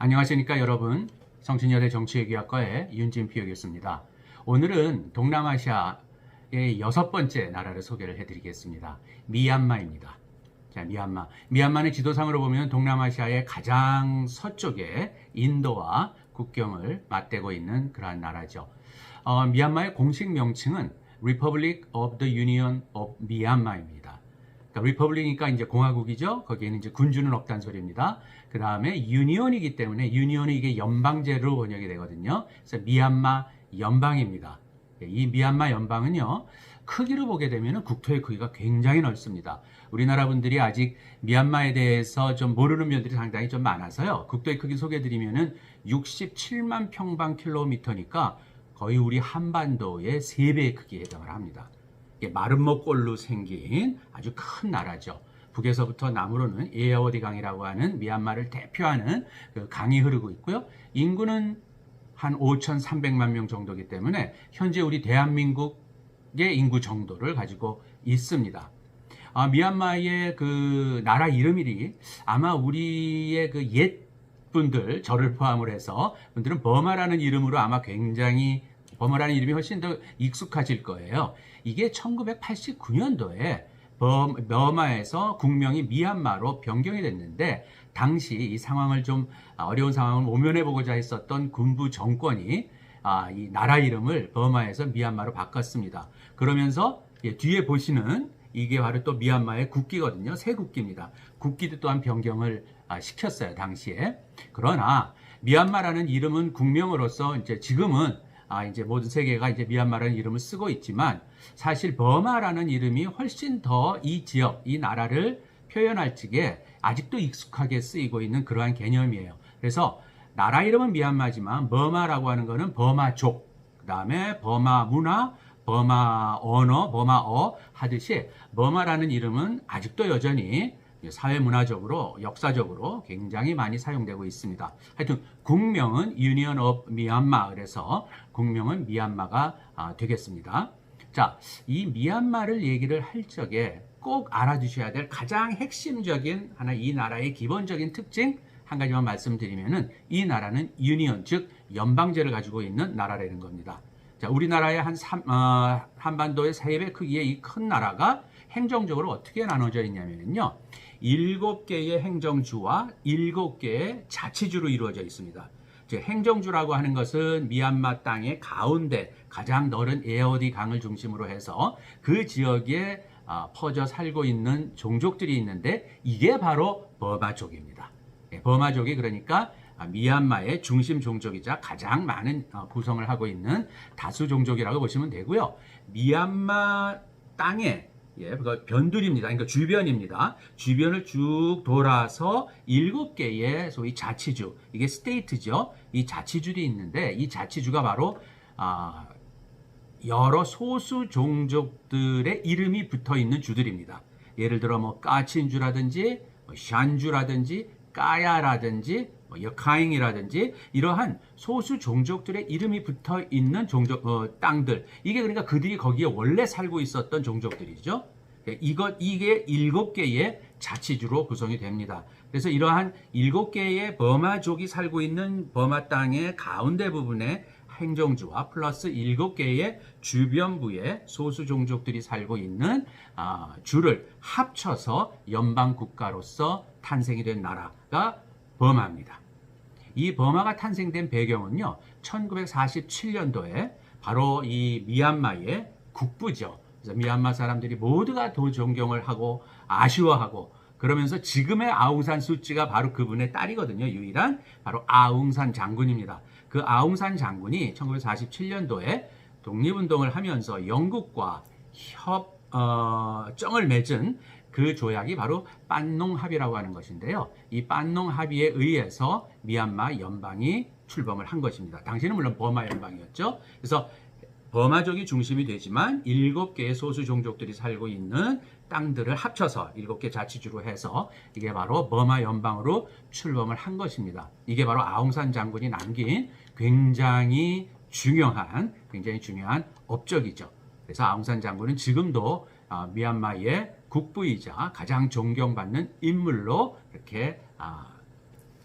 안녕하십니까 여러분 성신여대 정치외교학과의 윤진 피오겠습니다. 오늘은 동남아시아의 여섯 번째 나라를 소개를 해드리겠습니다. 미얀마입니다. 자, 미얀마. 미얀마는 지도상으로 보면 동남아시아의 가장 서쪽에 인도와 국경을 맞대고 있는 그러한 나라죠. 어, 미얀마의 공식 명칭은 Republic of the Union of Myanmar입니다. 그러니까 리퍼블릭이니까 이제 공화국이죠. 거기에는 이제 군주는 없다는 소리입니다. 그 다음에 유니온이기 때문에 유니온이 이게 연방제로 번역이 되거든요. 그래서 미얀마 연방입니다. 이 미얀마 연방은요. 크기로 보게 되면 국토의 크기가 굉장히 넓습니다. 우리나라 분들이 아직 미얀마에 대해서 좀 모르는 면들이 상당히 좀 많아서요. 국토의 크기 소개드리면은 67만 평방킬로미터니까 거의 우리 한반도의 3배의 크기에 해당을 합니다. 마름모꼴로 생긴 아주 큰 나라죠. 북에서부터 남으로는 에어워디 강이라고 하는 미얀마를 대표하는 그 강이 흐르고 있고요. 인구는 한 5,300만 명 정도이기 때문에 현재 우리 대한민국의 인구 정도를 가지고 있습니다. 아, 미얀마의 그 나라 이름이 아마 우리의 그 옛 분들 저를 포함을 해서 분들은 버마라는 이름으로 아마 굉장히 버마라는 이름이 훨씬 더 익숙하실 거예요. 이게 1989년도에 버마에서 국명이 미얀마로 변경이 됐는데 당시 이 상황을 좀 어려운 상황을 모면해 보고자 했었던 군부 정권이 아, 이 나라 이름을 버마에서 미얀마로 바꿨습니다. 그러면서 예, 뒤에 보시는 이게 바로 또 미얀마의 국기거든요. 새 국기입니다. 국기도 또한 변경을 아, 시켰어요. 당시에. 그러나 미얀마라는 이름은 국명으로서 이제 지금은 아, 이제 모든 세계가 이제 미얀마라는 이름을 쓰고 있지만 사실 버마라는 이름이 훨씬 더 이 지역, 이 나라를 표현할 적에 아직도 익숙하게 쓰이고 있는 그러한 개념이에요. 그래서 나라 이름은 미얀마지만 버마라고 하는 거는 버마족, 그 다음에 버마 문화, 버마 언어, 버마어 하듯이 버마라는 이름은 아직도 여전히 사회 문화적으로 역사적으로 굉장히 많이 사용되고 있습니다. 하여튼 국명은 유니언 업 미얀마 그래서 국명은 미얀마가 아, 되겠습니다. 자, 이 미얀마를 얘기를 할 적에 꼭 알아두셔야 될 가장 핵심적인 하나 이 나라의 기본적인 특징 한 가지만 말씀드리면은 이 나라는 유니언 즉 연방제를 가지고 있는 나라라는 겁니다. 자, 우리나라의 한 3, 어, 한반도의 3배 크기의 이 큰 나라가 행정적으로 어떻게 나눠져 있냐면요. 일곱 개의 행정주와 일곱 개의 자치주로 이루어져 있습니다. 즉 행정주라고 하는 것은 미얀마 땅의 가운데 가장 넓은 에어디 강을 중심으로 해서 그 지역에 아, 퍼져 살고 있는 종족들이 있는데 이게 바로 버마족입니다. 예, 버마족이 그러니까 아, 미얀마의 중심 종족이자 가장 많은 어, 구성을 하고 있는 다수 종족이라고 보시면 되고요. 미얀마 땅에 예, 그 변두리입니다. 그러니까 주변입니다. 주변을 쭉 돌아서 일곱 개의 소위 자치주, 이게 스테이트죠. 이 자치주들이 있는데 이 자치주가 바로 아, 여러 소수 종족들의 이름이 붙어 있는 주들입니다. 예를 들어 뭐 까친주라든지 뭐 샨주라든지 까야라든지 뭐 여카잉이라든지 이러한 소수 종족들의 이름이 붙어 있는 종족 어, 땅들 이게 그러니까 그들이 거기에 원래 살고 있었던 종족들이죠. 예, 이것 이게 일곱 개의 자치주로 구성이 됩니다. 그래서 이러한 일곱 개의 버마족이 살고 있는 버마 땅의 가운데 부분에 행정주와 플러스 일곱 개의 주변부의 소수 종족들이 살고 있는 아, 주를 합쳐서 연방 국가로서 탄생이 된 나라가 버마입니다. 이 버마가 탄생된 배경은요, 1947년도에 바로 이 미얀마의 국부죠. 그래서 미얀마 사람들이 모두가 도 존경을 하고 아쉬워하고 그러면서 지금의 아웅산 수치가 바로 그분의 딸이거든요. 유일한 바로 아웅산 장군입니다. 그 아웅산 장군이 1947년도에 독립운동을 하면서 영국과 협 어, 정을 맺은 그 조약이 바로 빤농 합의라고 하는 것인데요. 이 빤농 합의에 의해서 미얀마 연방이 출범을 한 것입니다. 당시는 물론 버마 연방이었죠. 그래서 버마족이 중심이 되지만 일곱 개의 소수 종족들이 살고 있는 땅들을 합쳐서 일곱 개 자치주로 해서 이게 바로 버마 연방으로 출범을 한 것입니다. 이게 바로 아웅산 장군이 남긴 굉장히 중요한 굉장히 중요한 업적이죠. 그래서 아웅산 장군은 지금도 아, 미얀마의 국부이자 가장 존경받는 인물로 이렇게 아,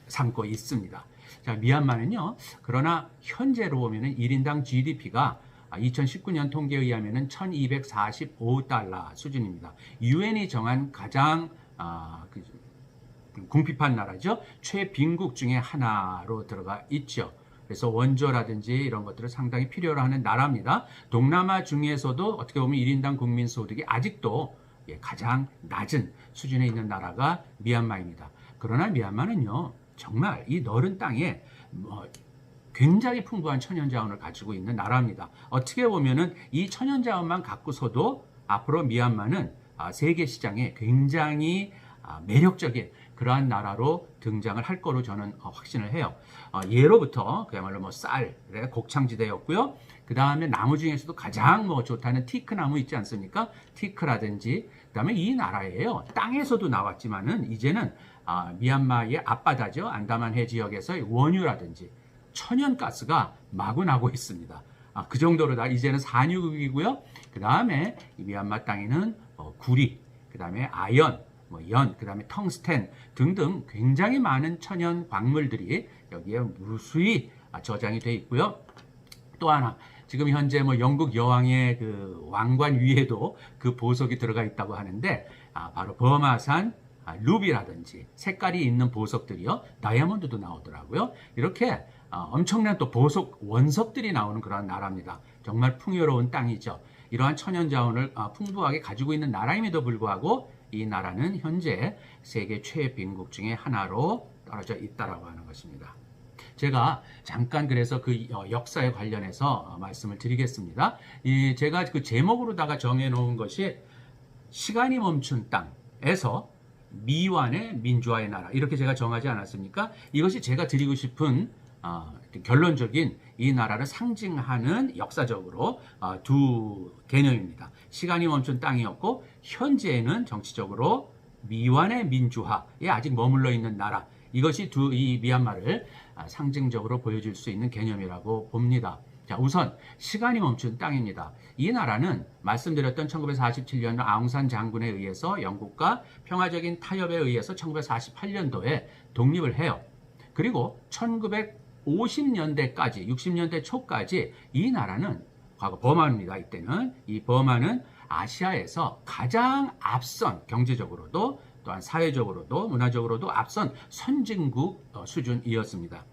삼고 있습니다. 자, 미얀마는요. 그러나 현재로 보면은 1인당 GDP가 2019년 통계에 의하면은 1245달러 수준입니다. 유엔이 정한 가장 아, 그, 궁핍한 나라죠. 최빈국 중에 하나로 들어가 있죠. 그래서 원조라든지 이런 것들을 상당히 필요로 하는 나라입니다. 동남아 중에서도 어떻게 보면 1인당 국민 소득이 아직도 예, 가장 낮은 수준에 있는 나라가 미얀마입니다. 그러나 미얀마는요, 정말 이 넓은 땅에 뭐 굉장히 풍부한 천연 자원을 가지고 있는 나라입니다. 어떻게 보면은 이 천연 자원만 갖고서도 앞으로 미얀마는 아, 세계 시장에 굉장히 아, 매력적인 그러한 나라로 등장을 할 거로 저는 어, 확신을 해요. 어, 예로부터 그야말로 뭐 쌀의 곡창지대였고요. 그 다음에 나무 중에서도 가장 뭐 좋다는 티크 나무 있지 않습니까? 티크라든지 그 다음에 이 나라예요. 땅에서도 나왔지만은 이제는 아, 미얀마의 앞바다죠. 안다만 해 지역에서 원유라든지 천연가스가 마구 나고 있습니다. 아, 그 정도로 다 이제는 산유국이고요. 그 다음에 미얀마 땅에는 어, 구리, 그 다음에 아연, 뭐 연, 그 다음에 텅스텐 등등 굉장히 많은 천연 광물들이 여기에 무수히 저장이 되어 있고요. 또 하나 지금 현재 뭐 영국 여왕의 그 왕관 위에도 그 보석이 들어가 있다고 하는데 아, 바로 버마산 아, 루비라든지 색깔이 있는 보석들이요 다이아몬드도 나오더라고요. 이렇게 아, 엄청난 또 보석 원석들이 나오는 그런 나라입니다. 정말 풍요로운 땅이죠. 이러한 천연 자원을 아, 풍부하게 가지고 있는 나라임에도 불구하고 이 나라는 현재 세계 최빈국 중에 하나로 떨어져 있다라고 하는 것입니다. 제가 잠깐 그래서 그 어, 역사에 관련해서 어, 말씀을 드리겠습니다. 이 제가 그 제목으로다가 정해 놓은 것이 시간이 멈춘 땅에서 미완의 민주화의 나라 이렇게 제가 정하지 않았습니까? 이것이 제가 드리고 싶은 어, 결론적인 이 나라를 상징하는 역사적으로 어, 두 개념입니다. 시간이 멈춘 땅이었고 현재는 정치적으로 미완의 민주화에 아직 머물러 있는 나라 이것이 두 이 미얀마를 아, 상징적으로 보여줄 수 있는 개념이라고 봅니다. 자, 우선 시간이 멈춘 땅입니다. 이 나라는 말씀드렸던 1947년 아웅산 장군에 의해서 영국과 평화적인 타협에 의해서 1948년도에 독립을 해요. 그리고 1950년대까지 60년대 초까지 이 나라는 과거 버마입니다. 이때는 이 버마는 아시아에서 가장 앞선 경제적으로도 또한 사회적으로도 문화적으로도 앞선 선진국 어, 수준이었습니다.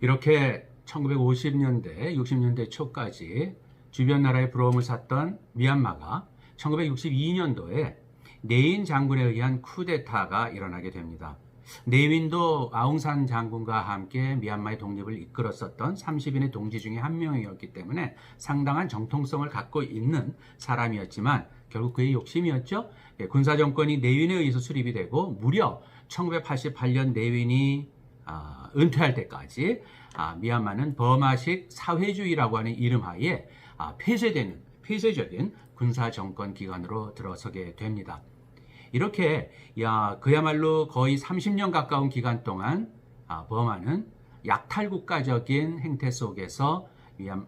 이렇게 1950년대, 60년대 초까지 주변 나라의 부러움을 샀던 미얀마가 1962년도에 네인 장군에 의한 쿠데타가 일어나게 됩니다. 네윈도 아웅산 장군과 함께 미얀마의 독립을 이끌었었던 30인의 동지 중에 한 명이었기 때문에 상당한 정통성을 갖고 있는 사람이었지만 결국 그의 욕심이었죠. 예, 군사 정권이 내윈에 의해서 수립이 되고 무려 1988년 내윈이 아, 은퇴할 때까지 아, 미얀마는 버마식 사회주의라고 하는 이름하에 아, 폐쇄되는 폐쇄적인 군사 정권 기관으로 들어서게 됩니다. 이렇게 야 그야말로 거의 30년 가까운 기간 동안 아, 버마는 약탈국가적인 행태 속에서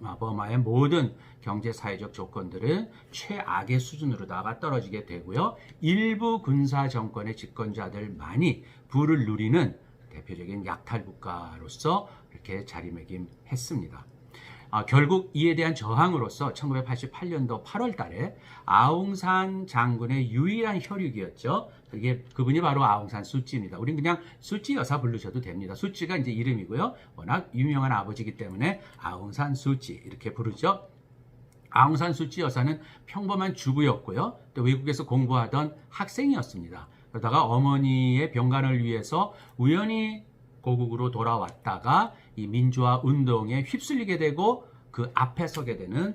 아, 버마의 모든 경제 사회적 조건들은 최악의 수준으로다가 떨어지게 되고요. 일부 군사 정권의 집권자들만이 부를 누리는 대표적인 약탈 국가로서 이렇게 자리매김했습니다. 아, 결국 이에 대한 저항으로서 1988년도 8월 달에 아웅산 장군의 유일한 혈육이었죠. 그게 그분이 바로 아웅산 수찌입니다. 우린 그냥 수찌 여사 부르셔도 됩니다. 수찌가 이제 이름이고요. 워낙 유명한 아버지이기 때문에 아웅산 수찌 이렇게 부르죠. 아웅산 수찌 여사는 평범한 주부였고요. 또 외국에서 공부하던 학생이었습니다. 그러다가 어머니의 병간을 위해서 우연히 고국으로 돌아왔다가 이 민주화 운동에 휩쓸리게 되고 그 앞에 서게 되는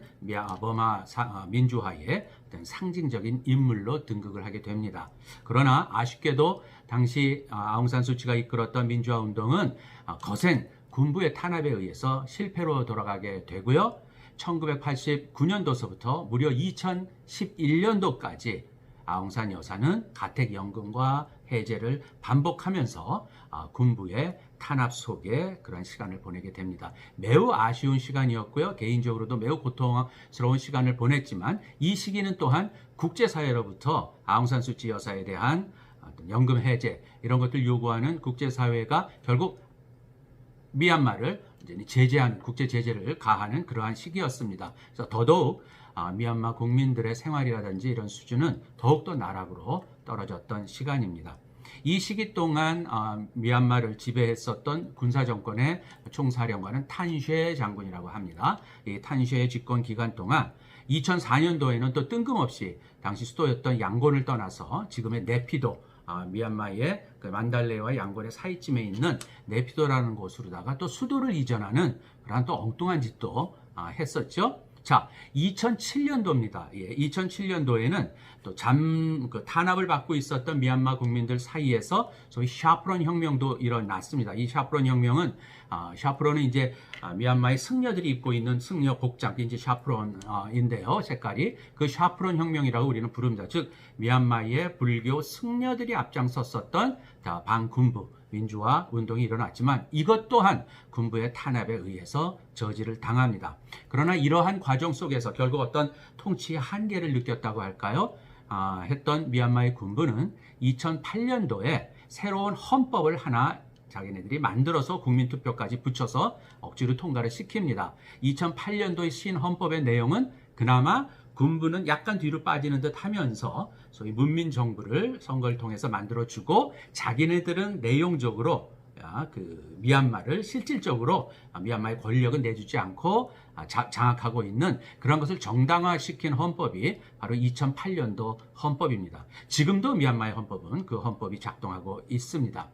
버마 어, 민주화의 어떤 상징적인 인물로 등극을 하게 됩니다. 그러나 아쉽게도 당시 어, 아웅산 수치가 이끌었던 민주화 운동은 어, 거센 군부의 탄압에 의해서 실패로 돌아가게 되고요. 1989년도서부터 무려 2011년도까지 아웅산 여사는 가택연금과 해제를 반복하면서 아, 군부의 탄압 속에 그런 시간을 보내게 됩니다. 매우 아쉬운 시간이었고요. 개인적으로도 매우 고통스러운 시간을 보냈지만 이 시기는 또한 국제사회로부터 아웅산 수치 여사에 대한 연금 해제 이런 것들 요구하는 국제사회가 결국 미얀마를 제재한 국제 제재를 가하는 그러한 시기였습니다. 그래서 더더욱 아, 미얀마 국민들의 생활이라든지 이런 수준은 더욱더 나락으로 떨어졌던 시간입니다. 이 시기 동안 아, 미얀마를 지배했었던 군사 정권의 총사령관은 탄쉐 장군이라고 합니다. 이 탄쉐 집권 기간 동안 2004년도에는 또 뜬금없이 당시 수도였던 양곤을 떠나서 지금의 네피도 아, 미얀마의 그 만달레와 양곤의 사이쯤에 있는 네피도라는 곳으로다가 또 수도를 이전하는 그러한 또 엉뚱한 짓도 아, 했었죠. 자, 2007년도입니다. 예, 2007년도에는 또 잠, 그 탄압을 받고 있었던 미얀마 국민들 사이에서 소위 샤프론 혁명도 일어났습니다. 이 샤프론 혁명은, 아, 샤프론은 이제 아, 미얀마의 승려들이 입고 있는 승려 복장, 이제 샤프론인데요, 색깔이. 그 샤프론 혁명이라고 우리는 부릅니다. 즉, 미얀마의 불교 승려들이 앞장섰었던 자, 반군부, 민주화 운동이 일어났지만 이것 또한 군부의 탄압에 의해서 저지를 당합니다. 그러나 이러한 과정 속에서 결국 어떤 통치의 한계를 느꼈다고 할까요? 아, 했던 미얀마의 군부는 2008년도에 새로운 헌법을 하나 자기네들이 만들어서 국민투표까지 붙여서 억지로 통과를 시킵니다. 2008년도의 신헌법의 내용은 그나마 군부는 약간 뒤로 빠지는 듯 하면서 소위 문민정부를 선거를 통해서 만들어주고 자기네들은 내용적으로 아, 그 미얀마를 실질적으로 아, 미얀마의 권력은 내주지 않고 아, 자- 장악하고 있는 그런 것을 정당화시킨 헌법이 바로 2008년도 헌법입니다. 지금도 미얀마의 헌법은 그 헌법이 작동하고 있습니다.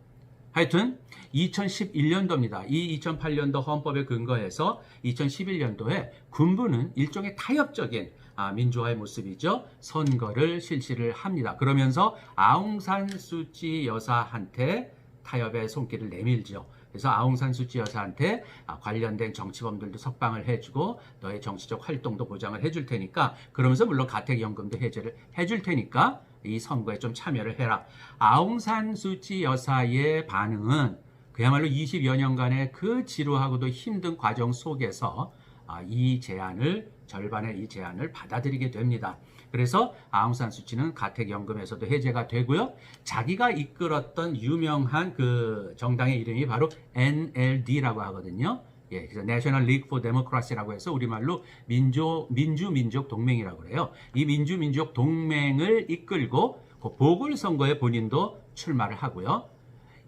하여튼 2011년도입니다. 이 2008년도 헌법에 근거해서 2011년도에 군부는 일종의 타협적인 아, 민주화의 모습이죠. 선거를 실시를 합니다. 그러면서 아웅산 수치 여사한테 타협의 손길을 내밀죠. 그래서 아웅산 수치 여사한테 아, 관련된 정치범들도 석방을 해주고 너의 정치적 활동도 보장을 해줄 테니까 그러면서 물론 가택연금도 해제를 해줄 테니까 이 선거에 좀 참여를 해라. 아웅산 수치 여사의 반응은 그야말로 20여 년간의 그 지루하고도 힘든 과정 속에서 아, 이 제안을 절반의 이 제안을 받아들이게 됩니다. 그래서 아웅산 수치는 가택연금에서도 해제가 되고요. 자기가 이끌었던 유명한 그 정당의 이름이 바로 NLD라고 하거든요. 예, 그래서 National League for Democracy라고 해서 우리말로 민주 민주 민족 동맹이라고 그래요. 이 민주 민족 동맹을 이끌고 그 보궐 선거에 본인도 출마를 하고요.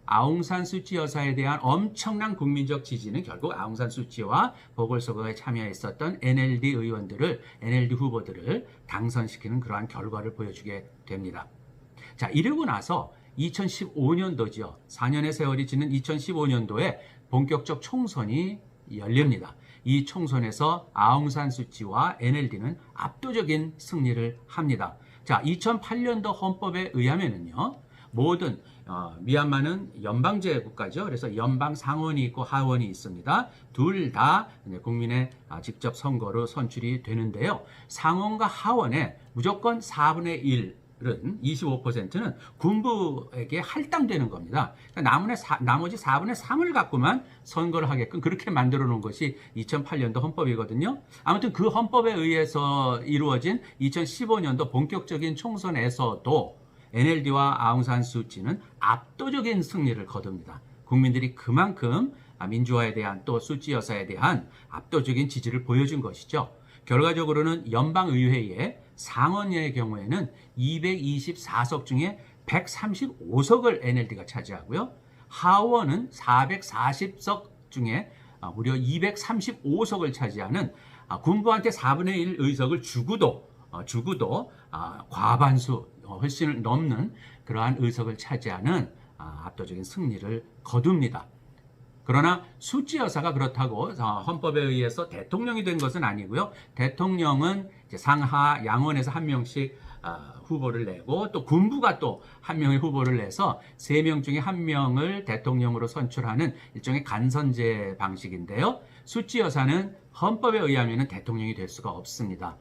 아웅산 수치 여사에 대한 엄청난 국민적 지지는 결국 아웅산 수치와 보궐선거에 참여했었던 NLD 의원들을 NLD 후보들을 당선시키는 그러한 결과를 보여주게 됩니다. 자, 이러고 나서 2015년도죠. 4년의 세월이 지난 2015년도에 본격적 총선이 열립니다. 이 총선에서 아웅산 수치와 NLD는 압도적인 승리를 합니다. 자, 2008년도 헌법에 의하면은요. 모든 어, 미얀마는 연방제 국가죠. 그래서 연방 상원이 있고 하원이 있습니다. 둘 다 국민의 아, 직접 선거로 선출이 되는데요. 상원과 하원에 무조건 4분의 1 은 25%는 군부에게 할당되는 겁니다. 그러니까 나머지 4분의 3을 갖고만 선거를 하게끔 그렇게 만들어 놓은 것이 2008년도 헌법이거든요. 아무튼 그 헌법에 의해서 이루어진 2015년도 본격적인 총선에서도 NLD와 아웅산 수치는 압도적인 승리를 거둡니다. 국민들이 그만큼 민주화에 대한 또 수치 여사에 대한 압도적인 지지를 보여준 것이죠. 결과적으로는 연방의회의 상원의 경우에는 224석 중에 135석을 NLD가 차지하고요. 하원은 440석 중에 무려 235석을 차지하는 군부한테 4분의 1 의석을 주고도 어, 주고도 과반수 훨씬 넘는 그러한 의석을 차지하는 아, 압도적인 승리를 거둡니다. 그러나 수지 여사가 그렇다고 어, 헌법에 의해서 대통령이 된 것은 아니고요. 대통령은 상하 양원에서 한 명씩 아, 후보를 내고 또 군부가 또 한 명의 후보를 내서 세 명 중에 한 명을 대통령으로 선출하는 일종의 간선제 방식인데요. 수지 여사는 헌법에 의하면 대통령이 될 수가 없습니다.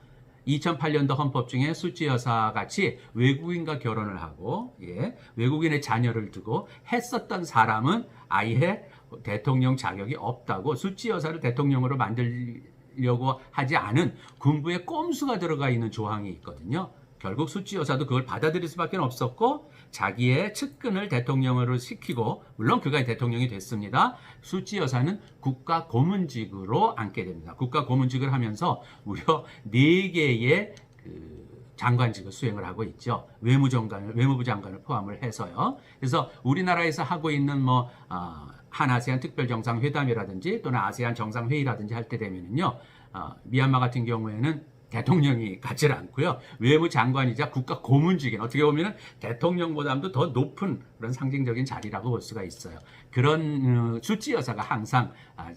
2008년도 헌법 중에 수지 여사 같이 외국인과 결혼을 하고 예, 외국인의 자녀를 두고 했었던 사람은 아예 대통령 자격이 없다고 수지 여사를 대통령으로 만들려고 하지 않은 군부의 꼼수가 들어가 있는 조항이 있거든요. 결국 수치 여사도 그걸 받아들일 수밖에 없었고 자기의 측근을 대통령으로 시키고 물론 그가 대통령이 됐습니다. 수치 여사는 국가 고문직으로 앉게 됩니다. 국가 고문직을 하면서 무려 네 개의 그 장관직을 수행을 하고 있죠. 외무장관을 외무부 장관을 포함을 해서요. 그래서 우리나라에서 하고 있는 뭐 아, 한아세안 특별정상회담이라든지 또는 아세안 정상회의라든지 할 때 되면은요, 어, 미얀마 같은 경우에는 대통령이 가지 않고요. 외무장관이자 국가 고문직인 어떻게 보면 대통령보다도 더 높은 그런 상징적인 자리라고 볼 수가 있어요. 그런 어, 수치 여사가 항상 아,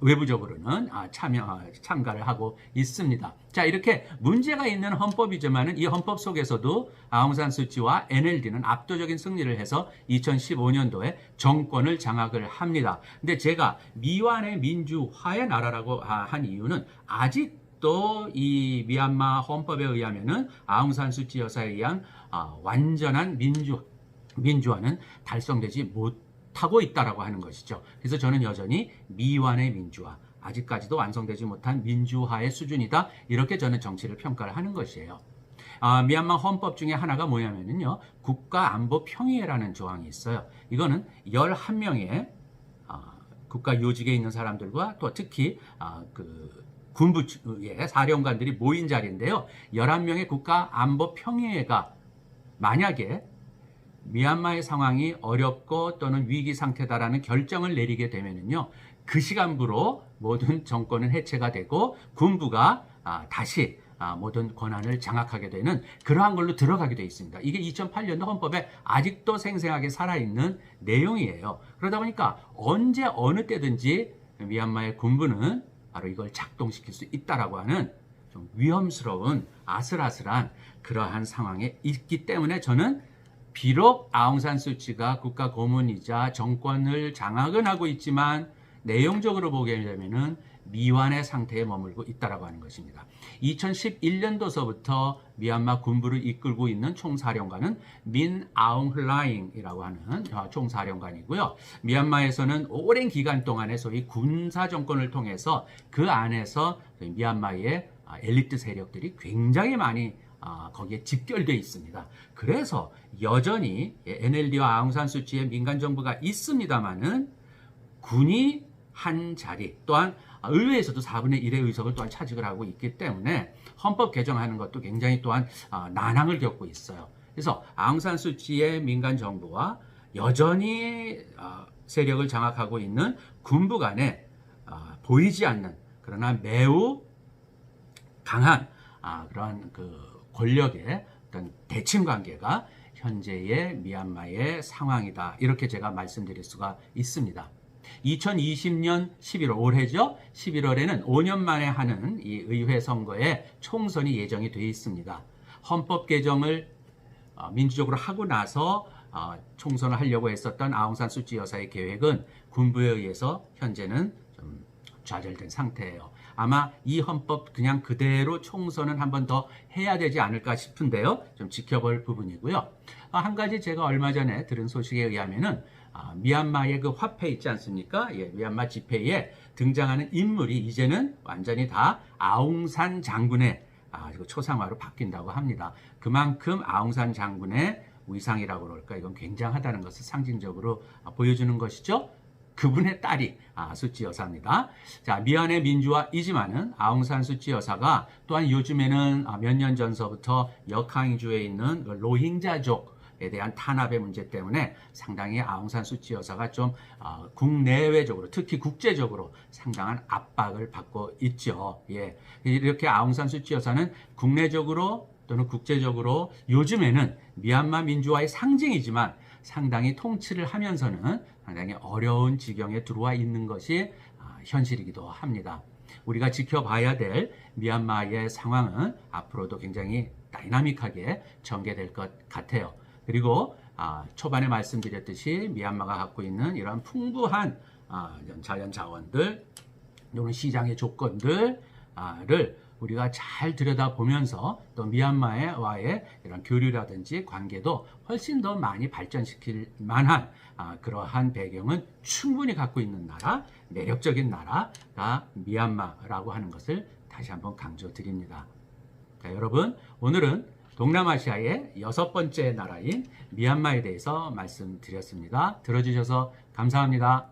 외부적으로는 아, 참여 아, 참가를 하고 있습니다. 자 이렇게 문제가 있는 헌법이지만은 이 헌법 속에서도 아웅산 수치와 NLD는 압도적인 승리를 해서 2015년도에 정권을 장악을 합니다. 근데 제가 미완의 민주화의 나라라고 아, 한 이유는 아직 도이 미얀마 헌법에 의하면은 아웅산 수치 여사에 의한 아, 완전한 민주 민주화는 달성되지 못. 하고 있다라고 하는 것이죠. 그래서 저는 여전히 미완의 민주화, 아직까지도 완성되지 못한 민주화의 수준이다. 이렇게 저는 정치를 평가를 하는 것이에요. 아, 미얀마 헌법 중에 하나가 뭐냐면요. 국가안보 평의회라는 조항이 있어요. 이거는 11명의 아, 국가 요직에 있는 사람들과 또 특히 아, 그 군부의 사령관들이 모인 자리인데요. 11명의 국가 안보 평의회가 만약에 미얀마의 상황이 어렵고 또는 위기 상태다라는 결정을 내리게 되면은요. 그 시간부로 모든 정권은 해체가 되고 군부가 아, 다시 아, 모든 권한을 장악하게 되는 그러한 걸로 들어가게 되어 있습니다. 이게 2008년도 헌법에 아직도 생생하게 살아있는 내용이에요. 그러다 보니까 언제 어느 때든지 미얀마의 군부는 바로 이걸 작동시킬 수 있다라고 하는 좀 위험스러운 아슬아슬한 그러한 상황에 있기 때문에 저는 비록 아웅산 수치가 국가 고문이자 정권을 장악은 하고 있지만 내용적으로 보게 되면은 미완의 상태에 머물고 있다라고 하는 것입니다. 2011년도서부터 미얀마 군부를 이끌고 있는 총사령관은 민 아웅 흘라잉이라고 하는 총사령관이고요. 미얀마에서는 오랜 기간 동안에 소위 군사 정권을 통해서 그 안에서 미얀마의 엘리트 세력들이 굉장히 많이 아, 거기에 집결되어 있습니다. 그래서 여전히 NLD와 아웅산 수치의 민간 정부가 있습니다만은 군이 한 자리 또한 의회에서도 4분의 1의 의석을 또한 차지를 하고 있기 때문에 헌법 개정하는 것도 굉장히 또한 아, 난항을 겪고 있어요. 그래서 아웅산 수치의 민간 정부와 여전히 아, 세력을 장악하고 있는 군부 간에 아, 보이지 않는 그러나 매우 강한 그러한 그 권력의 어떤 대칭 관계가 현재의 미얀마의 상황이다. 이렇게 제가 말씀드릴 수가 있습니다. 2020년 11월 올해죠. 11월에는 5년 만에 하는 이 의회 선거에 총선이 예정이 되어 있습니다. 헌법 개정을 어, 민주적으로 하고 나서 어, 총선을 하려고 했었던 아웅산 수치 여사의 계획은 군부에 의해서 현재는 좀 좌절된 상태예요. 아마 이 헌법 그냥 그대로 총선은 한 번 더 해야 되지 않을까 싶은데요. 좀 지켜볼 부분이고요. 아, 한 가지 제가 얼마 전에 들은 소식에 의하면은 아, 미얀마의 그 화폐 있지 않습니까? 예, 미얀마 지폐에 등장하는 인물이 이제는 완전히 다 아웅산 장군의 아, 초상화로 바뀐다고 합니다. 그만큼 아웅산 장군의 위상이라고 그럴까 이건 굉장하다는 것을 상징적으로 보여주는 것이죠. 그분의 딸이 아, 수치 여사입니다. 자, 미얀의 민주화이지만은 아웅산 수치 여사가 또한 요즘에는 아, 몇년 전서부터 역항주에 있는 그 로힝자족 에 대한 탄압의 문제 때문에 상당히 아웅산 수치 여사가 좀 어, 국내외적으로 특히 국제적으로 상당한 압박을 받고 있죠. 예. 이렇게 아웅산 수치 여사는 국내적으로 또는 국제적으로 요즘에는 미얀마 민주화의 상징이지만 상당히 통치를 하면서는 상당히 어려운 지경에 들어와 있는 것이 아, 현실이기도 합니다. 우리가 지켜봐야 될 미얀마의 상황은 앞으로도 굉장히 다이나믹하게 전개될 것 같아요. 그리고 아, 초반에 말씀드렸듯이 미얀마가 갖고 있는 이런 풍부한 아, 자연 자원들 또는 시장의 조건들을 우리가 잘 들여다보면서 또 미얀마와의 이런 교류라든지 관계도 훨씬 더 많이 발전시킬 만한 아, 그러한 배경은 충분히 갖고 있는 나라, 매력적인 나라가 미얀마라고 하는 것을 다시 한번 강조드립니다. 자, 여러분 오늘은 동남아시아의 여섯 번째 나라인 미얀마에 대해서 말씀드렸습니다. 들어주셔서 감사합니다.